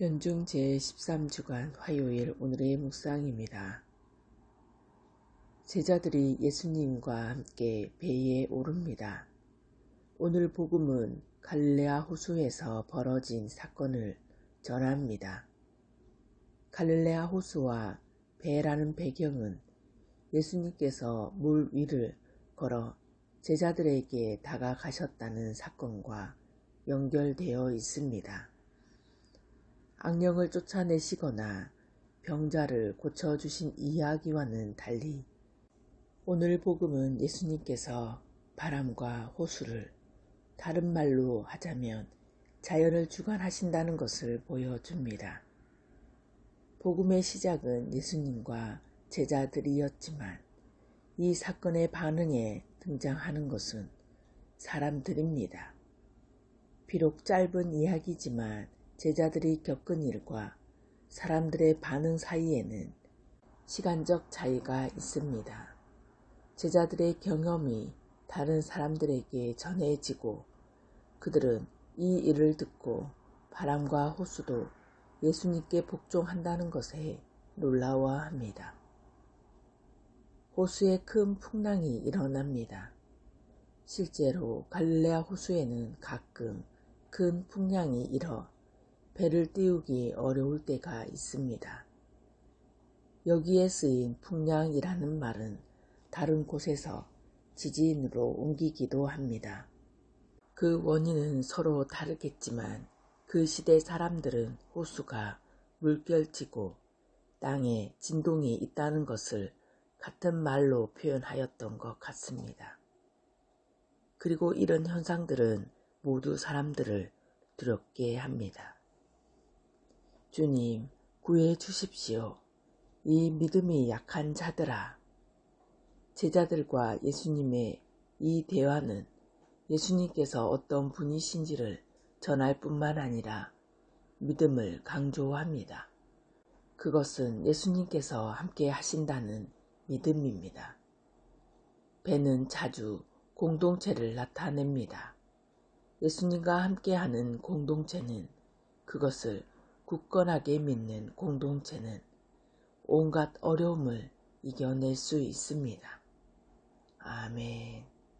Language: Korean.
연중 제13주간 화요일 오늘의 묵상입니다. 제자들이 예수님과 함께 배에 오릅니다. 오늘 복음은 갈릴레아 호수에서 벌어진 사건을 전합니다. 갈릴레아 호수와 배라는 배경은 예수님께서 물 위를 걸어 제자들에게 다가가셨다는 사건과 연결되어 있습니다. 악령을 쫓아내시거나 병자를 고쳐주신 이야기와는 달리 오늘 복음은 예수님께서 바람과 호수를 다른 말로 하자면 자연을 주관하신다는 것을 보여줍니다. 복음의 시작은 예수님과 제자들이었지만 이 사건의 반응에 등장하는 것은 사람들입니다. 비록 짧은 이야기지만 제자들이 겪은 일과 사람들의 반응 사이에는 시간적 차이가 있습니다. 제자들의 경험이 다른 사람들에게 전해지고 그들은 이 일을 듣고 바람과 호수도 예수님께 복종한다는 것에 놀라워합니다. 호수에 큰 풍랑이 일어납니다. 실제로 갈릴레아 호수에는 가끔 큰 풍량이 일어 배를 띄우기 어려울 때가 있습니다. 여기에 쓰인 풍량이라는 말은 다른 곳에서 지진으로 옮기기도 합니다. 그 원인은 서로 다르겠지만 그 시대 사람들은 호수가 물결치고 땅에 진동이 있다는 것을 같은 말로 표현하였던 것 같습니다. 그리고 이런 현상들은 모두 사람들을 두렵게 합니다. 주님, 구해 주십시오. 이 믿음이 약한 자들아. 제자들과 예수님의 이 대화는 예수님께서 어떤 분이신지를 전할 뿐만 아니라 믿음을 강조합니다. 그것은 예수님께서 함께 하신다는 믿음입니다. 배는 자주 공동체를 나타냅니다. 예수님과 함께하는 공동체는 그것을 굳건하게 믿는 공동체는 온갖 어려움을 이겨낼 수 있습니다. 아멘.